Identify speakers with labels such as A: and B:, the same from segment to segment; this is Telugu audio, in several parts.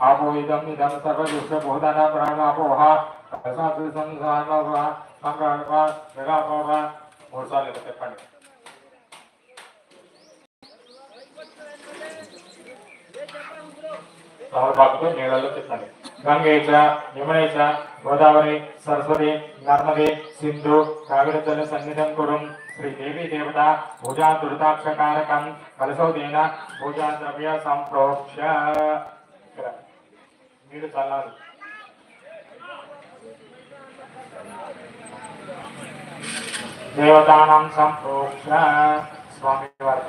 A: आपो इदम् इदं सर्वयुष्यभूताना प्राणापोः కలసాసు సంసారవ సంప్రాణవ జగాపవ మూడు సార్లు ఇలా చెప్పండి తమలపాకుతో నీళ్ళలో చెప్పండి గంగేశ యమునేశ గోదావరి సరస్వతి నర్మదే సింధు కావిడతల సన్నిధం కురుం శ్రీ దేవి దేవత పూజా దురితాక్షకారకం కలసోదేన పూజా ద్రవ్య సంప్రోక్ష ఇక్కడ నీళ్ళు చల్లాలి దేవతానం సంప్రోక్ష స్వామి వారి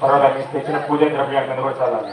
A: పర్వాలేదు మీకు తెచ్చిన పూజ ద్రవ్యాల కూడా చల్లాలి?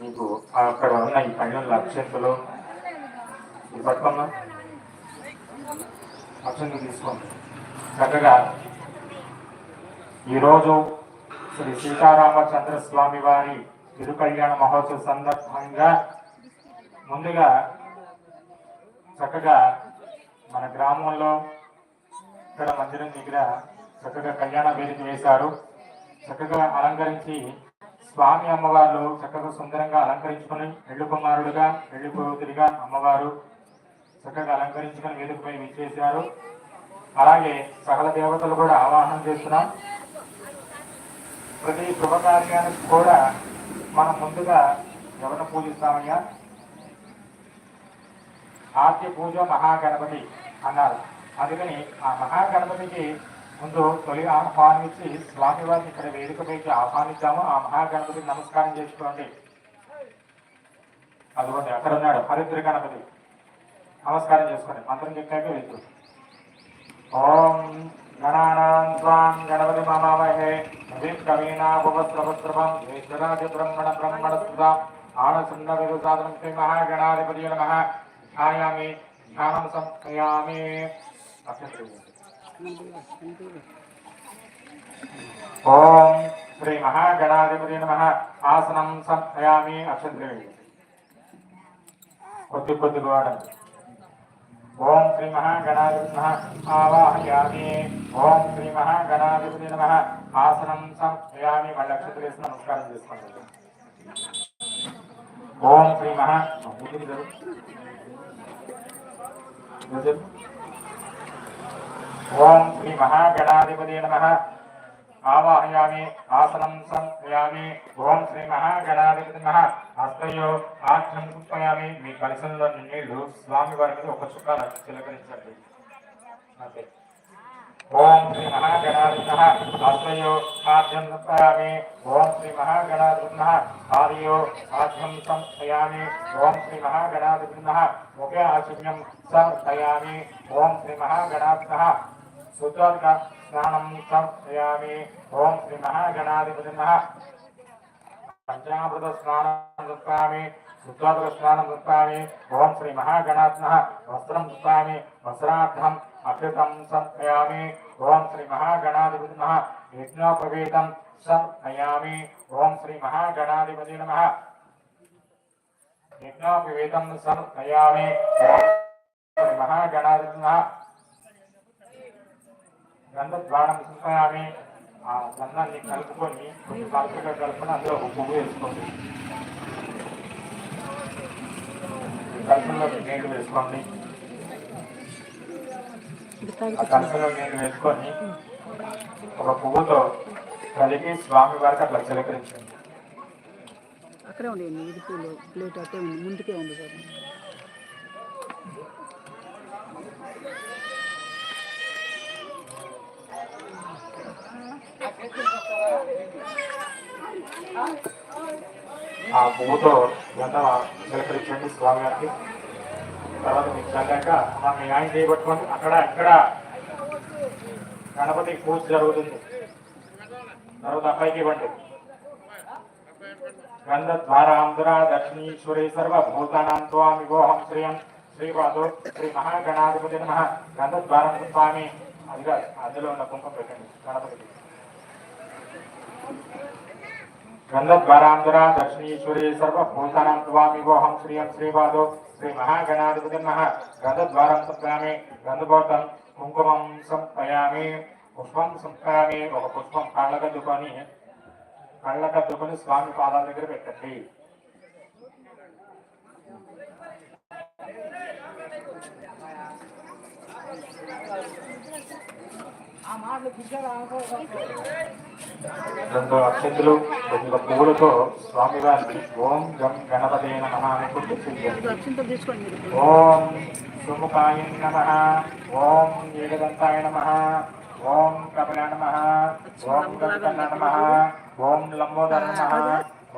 A: మీకు అక్కడ ఉన్న ఈ పైన అక్షంతలు ఈ పట్టుకున్నా అక్షంతలు తీసుకోండి చక్కగా ఈరోజు శ్రీ సీతారామచంద్ర స్వామి వారి తిరు కళ్యాణ మహోత్సవ సందర్భంగా ముందుగా చక్కగా మన గ్రామంలో ఇక్కడ మందిరం దగ్గర చక్కగా కళ్యాణ వేదిక వేశారు. చక్కగా అలంకరించి స్వామి అమ్మవారు చక్కగా సుందరంగా అలంకరించుకొని పెళ్ళి కుమారుడుగా పెళ్ళి కూతురిగా అమ్మవారు చక్కగా అలంకరించుకొని వేదికపై విచ్చేశారు. అలాగే సకల దేవతలు కూడా ఆవాహనం చేస్తున్నాం. ప్రతి శుభకార్యానికి కూడా మనం ముందుగా ఎవరిని పూజిస్తామయ్యా? ఆద్య పూజ మహాగణపతి అన్నారు. అందుకని ఆ మహాగణపతికి ముందు తొలి ఆహ్వానించి స్వామివారిని ఇక్కడ వేదికపైకి ఆహ్వానించాము ఆ మహాగణపతికి నమస్కారం చేసుకోండి. అదిగోండి అక్కడ ఉన్నాడు హరిద్ర గణపతి. నమస్కారం చేసుకోండి. మంత్రం చెప్పాక వెళ్తూ ఓం గణానాం స్వాం గణపతి మమామహే. నవీం కవీనా భువస్రవస్రవం ఈశ్వరాది బ్రహ్మణ బ్రహ్మణ సుధ ఆనసుంద విదు సాధనం శ్రీ మహాగణాధిపతి నమ. ఛాయామి ధ్యానం సంయామి ఓం శ్రీ మహాగణాధిపతి నమ ఆసనం సంయామి అక్షంద్రేమి కొద్ది కొద్ది వాడండి. ఓం శ్రీ మహాగణాధిపతి నమః ఆవాహయామి। ఓం శ్రీ మహాగణాధిపతి నమ। ఆసనం సంయామి మళ్ళీ అక్షంతలు నమస్కారం చేసుకోండి. ఓం శ్రీ మహా ముందుకు జరుగు. నువ్వు చెప్పు. ఓం శ్రీ మహాగణాధిపతి నమ. ఆవాహయామి ఆసనం సంయామి ఓం శ్రీ మహాగణాధిపతి నమ. హస్తయో ఆజ్ఞం కుప్పయామి మీ కలిసంలో నీళ్ళు స్వామి వారి మీద ఒక చుక్క చిలకరించండి అంతే. ఓం శ్రీ మహాగణాధిపతి హస్తయో ఆజ్ఞం కుప్పయామి ఓం శ్రీ మహాగణాధిపతి ఆర్యో ఆజ్ఞం సంయామి ఓం శ్రీ మహాగణాధిపతి ఒకే ఆచమ్యం సమర్పయామి. ఓం శ్రీ మహాగణాధిపతి శుద్ధాత్మ స్నానం సమర్పయామి. ఓం శ్రీ మహాగణాధిపతి పంచామృత స్నానం దృక్పామి శుద్ధోదక స్నానం దృక్పామి ఓం శ్రీ మహాగణాత్మ వస్త్రం దృక్పామి వస్త్రార్థం అభ్యుతం సమర్పయామి. ఓం శ్రీ మహాగణాధిపతి యజ్ఞోపవీతం సమర్పయామి. ఓం శ్రీ మహాగణాధిపతి నమ. యజ్ఞోపవీతం సమర్పయామి. మహాగణాధిపతి శ్రీ మహాగణాధిపతి గంధద్వారం ఆ గంధాన్ని కలుపుకొని కొంచెం కలుపుగా కలుపుకొని అందులో ఒక పువ్వు వేసుకోండి. కలుపులో నీళ్ళు వేసుకోండి. ఆ కలుపులో నీళ్ళు వేసుకొని ఒక పువ్వుతో కలిపి స్వామి వారికి అట్లా చిలకరించండి.
B: అక్కడే ఉండేయండి ఇది పూలు ప్లేట్ అట్టే ఉంది ముందుకే ఉంది
A: ఆ పువ్వుతో గంట నిలకరించండి స్వామి గారికి తర్వాత మీకు చల్లాక మనం న్యాయం చేయబట్టుకోండి అక్కడ ఇక్కడ గణపతి పూజ జరుగుతుంది. తర్వాత అబ్బాయికి ఇవ్వండి. గంధ గంధద్వారాంధ్ర దక్షిణీశ్వరి సర్వభూతానాం స్వామి గోహం శ్రీయం శ్రీపాదో శ్రీ మహాగణాధిపతి నమ. గంధద్వారం స్వామి. అందులో ఉన్న కుంకుమ పెట్టండి. గణపతికి. గంధద్వారాంధ్ర దక్షిణీశ్వరి సర్వభూతానం స్వామి గోహం శ్రీయం శ్రీపాదో శ్రీ మహాగణాధిపతి నమ గంధద్వారం సంప్రామి గంధపోతం కుంకుమం సంపయామి పుష్పం సంప్రామి ఒక పుష్పం కాళ్ళగద్దుకొని కళ్ళకద్దుకొని స్వామి పాదాల దగ్గర పెట్టండి రెండు అక్షంతులు రెండు పువ్వులతో స్వామివారికి ఓం గం గణపతే నమ అని గుర్తించండి
B: ఇది అక్షంతలు తీసుకోండి మీరు.
A: ఓం సుముఖాయ నమ ఓం ఏకదంతాయ నమ ఓం కపిల నమ ఓం గంగన్న నమ ఓం లంబోదర నమ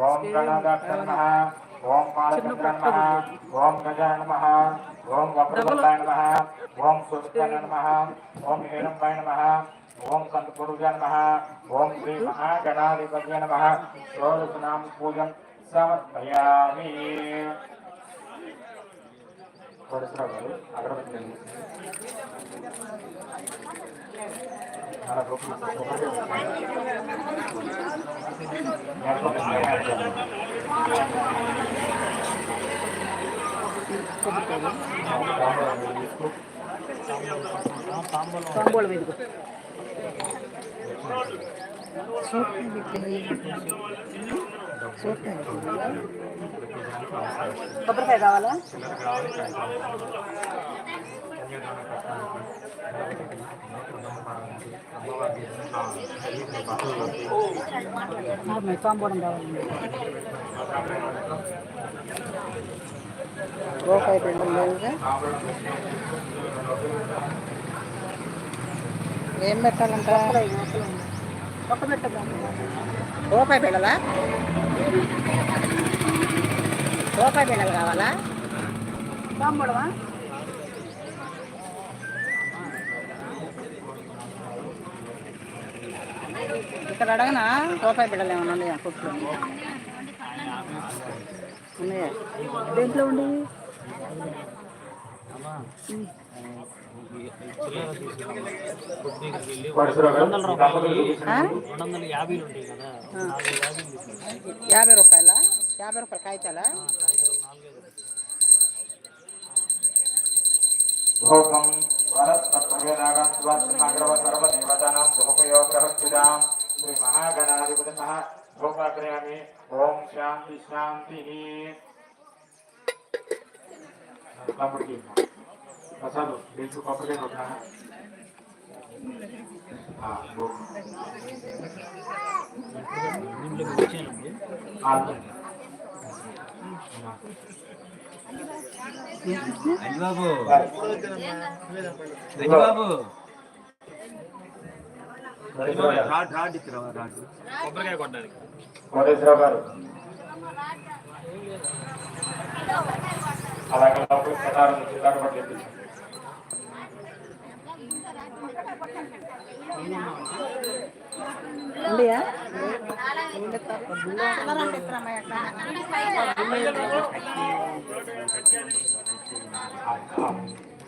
A: ఓం గణాదాక్ష నమ ఓం పాలచంద్ర నమ ఓం గజ నమ ఓం వక్రదంతాయ నమ ఓం సుష్కర నమ ఓం హేరంబాయ నమ ఓం సంతపురుజ నమ ఓం శ్రీ మహాగణాధిపతి నమ షోడశనామ పూజం సమర్పయామి కోటేశ్వరరావు గారు తాంబూలం
B: వేదిక కొబ్బరికాయ కావాలా?
A: తాంబూలం కావాలి కాగితాలు కావాలి. కన్యాదాన కష్టానికి గణపతికి బ్రహ్మహారానికి అమ్మవారికి ఆ తల్లికి బట్టలలోకి
B: నాకు తాంబూలం కావాలండి రూపాయి రెండు లేవుగా ఏం పెట్టాలంట ఒక్క పెట్టదా రూపాయి బిళ్ళలా రూపాయి బిళ్ళలు కావాలా తాంబూలమా ఇక్కడ అడగనా రూపాయి బిళ్ళలు ఏమైనా ఉన్నాయా కొట్లో ఉన్నాయా? దేంట్లో
C: ఉండేవి?
B: యాభై రూపాయల? యాభై రూపాయల కాగితాలా?
A: ధూపం వరస్పత్రవేదాగం సువాసనాగ్రవ సర్వదేవతానాం ధూపయోగ్రహస్థితాం శ్రీ మహాగణాధిపతి మహా ధూపాగ్రయామి ఓం శాంతి శాంతి. తమ్ముడికి ప్రసాద్ తెలుసు కొబ్బరికాయ కొట్టినా
C: దీంట్లోకి వచ్చానండి
D: అయ్యబాబు అయ్యబాబు రాడ్ రాడ్ ఇచ్చిన రాడ్
C: కొబ్బరికాయ కొట్టడానికి
A: కోటేశ్వరరావు గారు. అలాగే
B: ఉండియా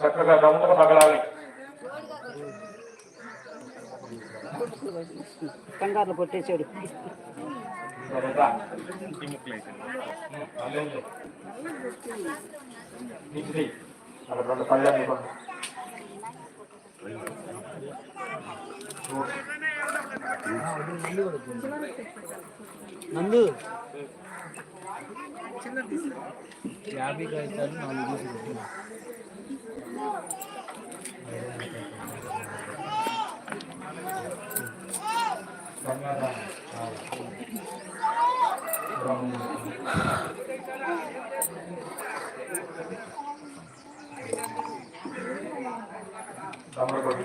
A: చక్కగా గమనిక పగలాలి.
B: కంగారులో
A: అక్కడ రెండు పళ్ళ ఇవ్వండి
C: నందు. యాభై కాగితాలు నాలుగు తీసుకుంటున్నా
A: తమలపొడి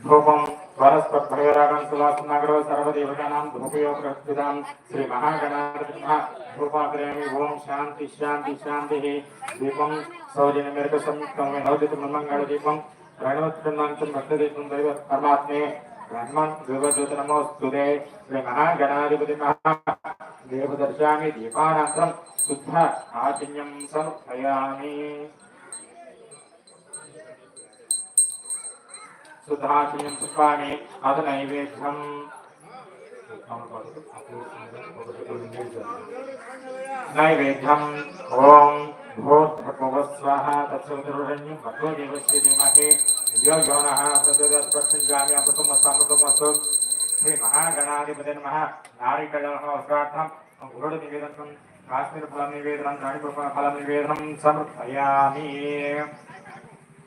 A: ఏమున్నాయి అక్కడ ఆ, ఒక ఐదు. నైవేద్యం ధూపం వనస్పద్భయరాగం సులాసనగరో సర్వదేవతానాం ధూపయోగృతాం శ్రీ మహాగణాధిపతి ధూపాగ్రేమి ఓం శాంతి శాంతి శాంతి. దీపం సౌజన్యమేరక సంయుక్తం నవదిత మంగళ దీపం. ప్రణవత్కందాంతం భక్తదీపం దైవ పరమాత్మే బ్రహ్మం దేవజ్యోతి నమోస్తుదే శ్రీ మహాగణాధిపతి మహా దేవదర్శామి దీపానంతరం శుద్ధ ఆచిన్యం సమర్పయామి. सुधाशीं स्वामी अथ नैवेद्यम्। नैवेद्यम् ॐ भूद्भगवस्वः तत्सुदृढन्यं भगवदेवस्य धीमहि। यो यो नः तद्वत्प्रसञ्जामि अपतुमसमतुमसु श्रीमहागणाधिपति नमः। नारिकलमस्वार्थं गुरुनिवेदनं काश्मीरफलं निवेदनं नाडिफलं निवेदनं समर्पयामि।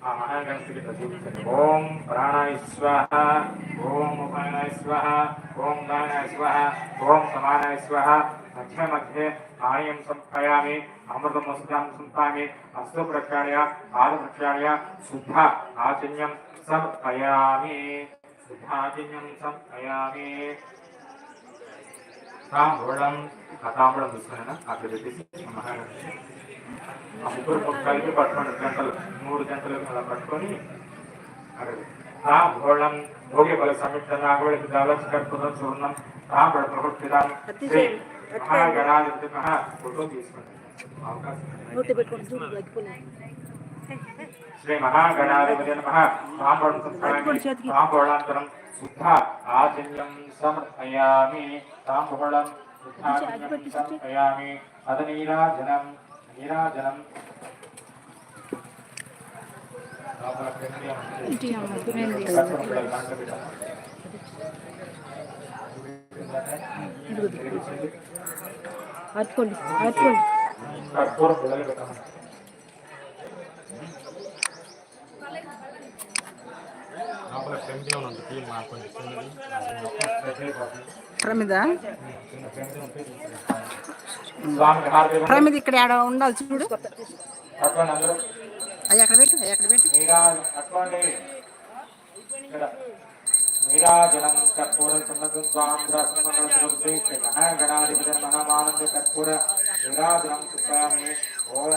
A: ओम प्राणाय स्वाहा ओम उपानाय स्वाहा ओम दानाय स्वाहा ओम समानाय स्वाहा। मध्ये मध्ये आर्यं सम्पयामि अमृतं वसुधां सम्पामि अस्तु प्रक्षाल्य आदप्रक्षाल्य, शुद्धा आचन्यं सम्पयामि शुद्धाचन्यं सम्पयामि ताम्बूलं ताम्बूलं विस्मरण आकृति महाराज। ఆచన్యం సమర్పయామి శుద్ధాచన్యం సమర్పయామి తాంబూలం ఆ తాంబూలం తీసుకున్నా అక్కడ పెట్టేసి మహాగణపతి ఆ ముగ్గురు కలిపి పట్టుకోండి గంటలు మూడు గంటలు అలా పట్టుకొని అక్కడ తాంబూలం భోగి బల సంయుక్త నాగవళి దాలచి కర్పూరం చూర్ణం తాంబూల ప్రవృత్తిదాం శ్రీ మహాగణాధిపతి మహా ఫోటో తీసుకోండి అవకాశం ఉంది.
B: నోటి పెట్టుకొని చూడు తగ్గిపోలేదు
A: శ్రీ మహాగణాధిపతి నమ తాంబూలం
B: పట్టుకోండి చేతికి.
A: తాంబూలాంతరం శుద్ధ ఆచన్యం సమర్పయామి. తాంబూలం శుద్ధాచన్యం సమర్పయామి. అద నీరాజనం నీరాజనం లోపల క్రింది ఉంది.
B: ఇంటి అమ్మ నేను
A: కర్పూరం బిళ్ళలు దాంట్లో పెట్టాలి.
B: అట్టుకోండి అట్టుకోండి
A: కర్పూరం బిళ్ళలు పెట్టాలి. లోపల క్రింది ఉంది తీయ మార్పండి
B: ప్రమిద
A: స్వామి హారతి
B: ప్రమిద ఇక్కడ ఆడ ఉండాలి చూడు. అయ్యి అక్కడ పెట్టు అయ్యి అక్కడ పెట్టు.
A: నీరాజనం కర్పూర సున్నతం స్వామి గణాధిపతి మనమానంద కర్పూర నీరాజనం కృపయామి ఓం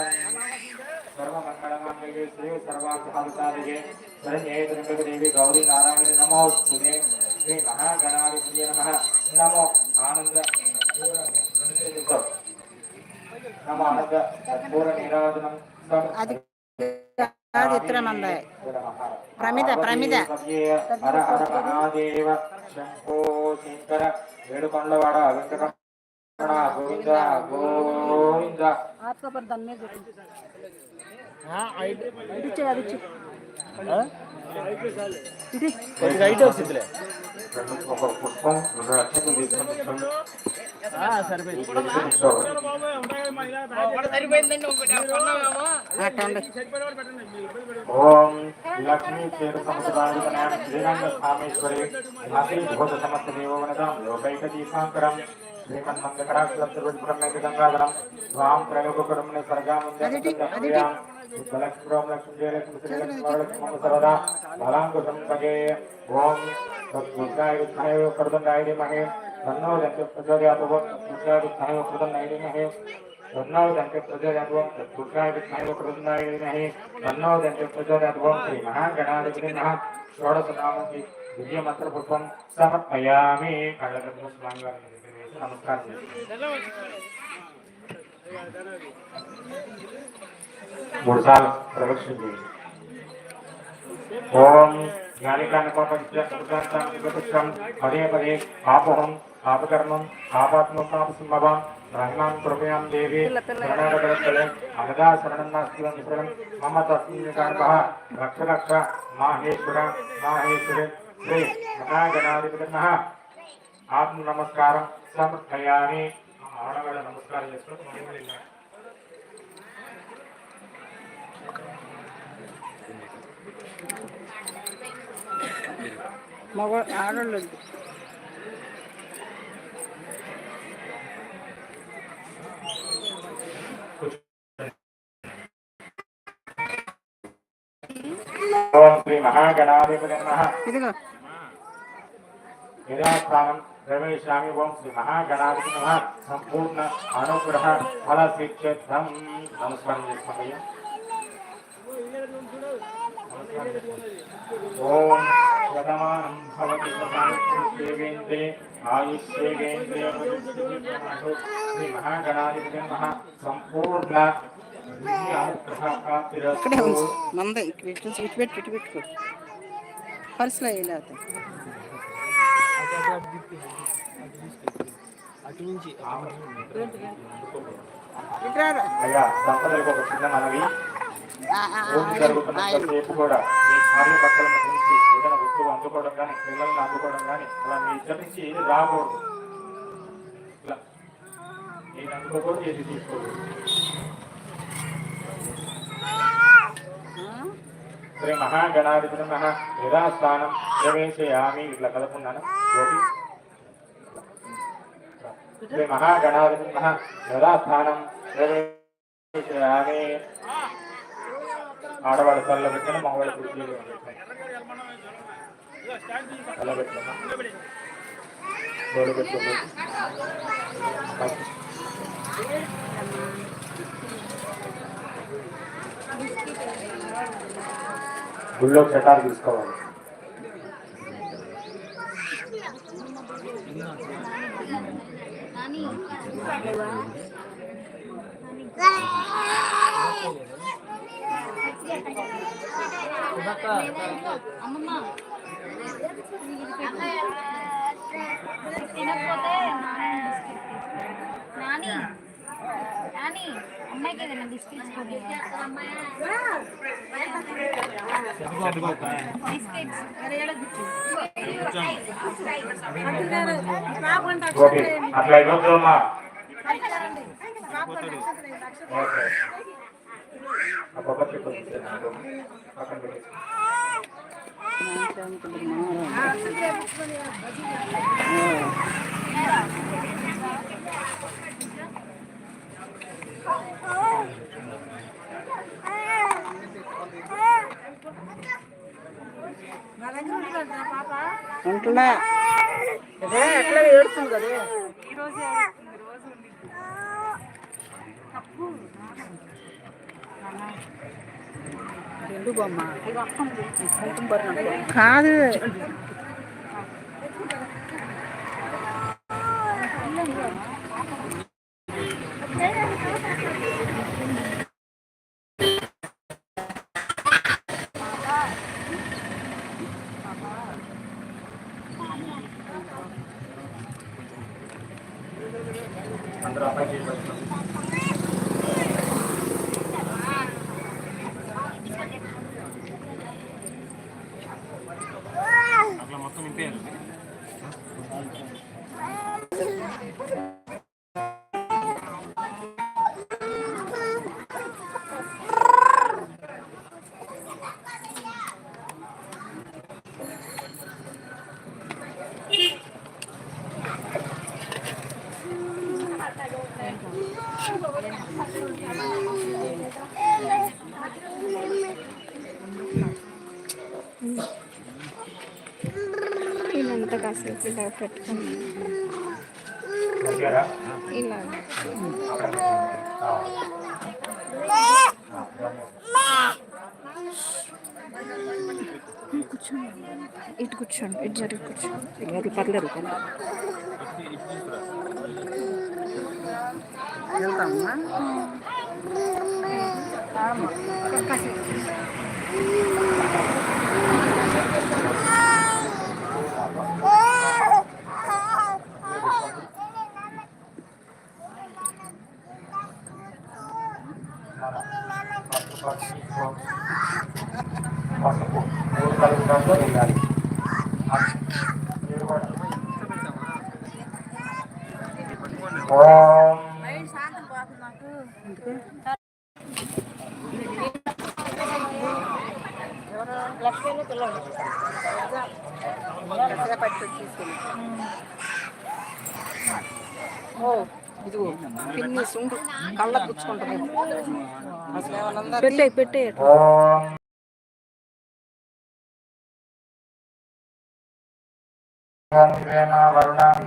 A: సర్వమంగళమాంగళ్యే శ్రీ సర్వార్థాలుసాదిగే శరణ్యే త్ర్యంబకదేవి గౌరీ నారాయణ నమోస్తుతే శ్రీ మహాగణాధిపతి నమ నమో ఆనంద नमः पूर्णनिराजनं सम् चित्र
B: मंदाय प्रमिद प्रमिद हर हर
A: महादेव शंभो शंकर वेणुकोंडवाड़ा वेंकटरमण गोविंद गोविंद हाथ का
B: पर दम में हाँ आईडी आईडी चाहिए आईडी चाहिए हाँ
C: आईडी चाहिए
A: ఒక పుష్పం రెండు ఓం లక్ష్మీ క్షేత్ర సముదాయ శ్రీరంగ స్వామేశ్వరి అసీభూత సమస్త దేవవనదాం లోకైక శ్రీమన్మందకరాక్షరం స్వాం త్రైలోకుడుముని సర్గాముంద్యాం లక్ష్మీం లక్ష్మీ లక్ష్మీ సర్వదా బలాంకుశం భగే ఓం తన్నో దంత ప్రచోదయాత్ ఓం తద్గుణాయ విద్మహే కృతంగాయ ధీమహి తన్నో దంత ప్రచోదయాత్ ఓం తద్గుణాయ విద్మహే కృతంగాయ ధీమహి తన్నో దంత ప్రచోదయాత్ ఓం శ్రీ మహాగణాధిపతి నమః షోడశనామకి దివ్య మంత్ర పుష్పం సమర్పయామి కళ్ళకు స్వామి వారిని దగ్గర వేసి నమస్కారం చేస్తాను మూడు సార్లు ప్రదక్షిణ చేయండి ఓం జ్ఞానికానుకోపం పదే పదే పాపహం పాపకర్మం పాపాత్మం పాపసింహవాం రహ్మాం కృపయాం దేవి శరణాగతలే అనగా శరణం నాస్తి శరణం. మమ తస్మిన్ గర్భ రక్ష రక్ష మాహేశ్వర మాహేశ్వరి. శ్రీ మహాగణాధిపతినః ఆత్మ నమస్కారం సమర్పయామి. ఆడవాళ్ళ నమస్కారం చేసుకుని
B: మగ ఆడవాళ్ళు
A: ఓం శ్రీ మహాగణాధిపతి నమః యథాస్థానం ప్రవేశామి ఓం శ్రీ మహాగణాధిపతి నమః సంపూర్ణ అనుగ్రహ ఫల శ్రీక్షేత్రం నమస్కారం చేసుకోండి ఓం శతమానం భవతి శతాయుష్యేవేంద్రే ఆయుష్యేవేంద్రే శ్రీ మహాగణాధిపతి నమః సంపూర్ణ
B: ఇక్కడే
A: ఉంది.
B: మంద ఇక్కడ ఇటు ఇటు పెట్టు ఇటు పెట్టుకో పర్సులో వేయలేదు
C: అటు నుంచి
A: అయ్యా దంపతులకు ఒక చిన్న మనవి.
B: ఆ,
A: రోజు జరుగుతున్నంతసేపు కూడా మీ భార్య భర్తల నుంచి ఏదైనా వస్తువు అందుకోవడం కానీ పిల్లల్ని అందుకోవడం కానీ అలా మీ ఇద్దరి నుంచి రాకూడదు. ఇలా. నేను అందుకోకూడదు ఏది తీసుకోకూడదు. శ్రీ మహాగణాధిపతి మహా యథాస్థానం ప్రవేశయామి. ఇట్లా కలుపుకున్నాను గోపి. శ్రీ మహాగణాధిపతి మహా యథాస్థానం ప్రవేశయామి. ఆడవాళ్ళ తల్ల పెట్టిన మగవాళ్ళ కుర్చీలు తల పెట్టిన పెట్టుకోండి గుళ్ళో చటారు తీసుకోవాలి.
E: అమ్మమ్మ తినకపోతే నాని నాని.
A: అట్లా ఇవ్వద్దు అమ్మా. ఓకే. పక్కన
B: ఉంటున్నా ఇదే ఎట్లా ఏడుస్తుంది కదా ఎందుకు అమ్మా కాదు
A: అందరూ
E: ఇలా పెట్టుకుని ఇలా కూర్చోండి ఇటు కూర్చోండి ఇటు జరిగి కూర్చోండి
B: పర్లేదు వెళ్తామా
A: పసుపు
B: పెట్టే పెట్టే
A: ఓం ఓం వరుణం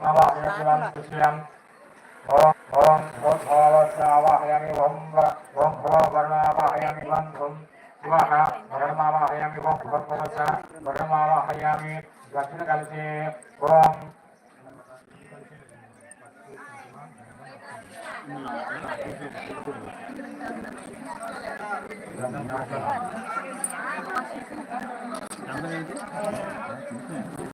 A: నవాహయామి కృష్ణం ఓం ఓం భోధావాహయామి ఓం ఓం భో వరుణావాహయామి బంధుం శివః వరుణమావాహయామి ఓం భగవత వరుణమావాహయామి దక్షిణ కలిసి ఓం
C: నంబర్ ఏంటి